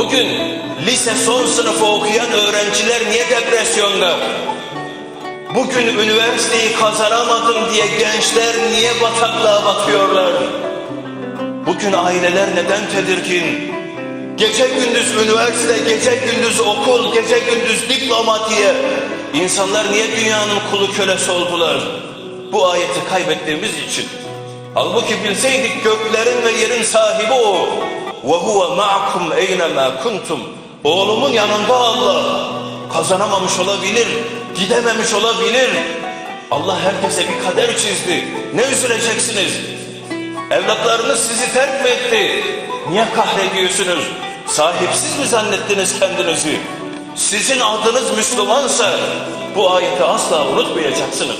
Bugün lise son sınıfı okuyan öğrenciler niye depresyonda? Bugün üniversiteyi kazanamadım diye gençler niye bataklığa batıyorlar? Bugün aileler neden tedirgin? Gece gündüz üniversite, gece gündüz okul, gece gündüz diploma diye insanlar niye dünyanın kulu kölesi oldular? Bu ayeti kaybettiğimiz için. Halbuki bilseydik göklerin ve yerin sahibi o. Ve huve ma'akum eynemâ kuntum. Oğlumun yanında Allah. Kazanamamış olabilir, gidememiş olabilir. Allah herkese bir kader çizdi. Ne üzüleceksiniz? Evlatlarınız sizi terk mi etti? Niye kahrediyorsunuz? Sahipsiz mi zannettiniz kendinizi? Sizin adınız Müslümansa bu ayeti asla unutmayacaksınız.